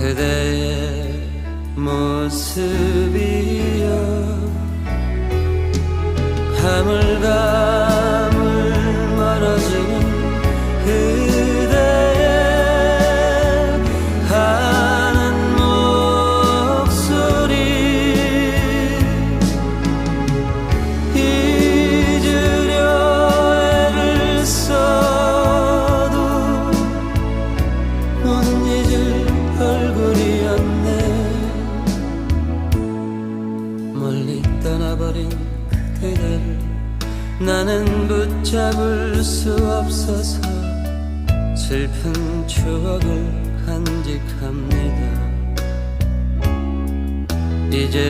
그대의 모습이여. 하물며 멀리 떠나버린 그대를 나는 붙잡을 수 없어서 슬픈 추억을 간직합니다. 이제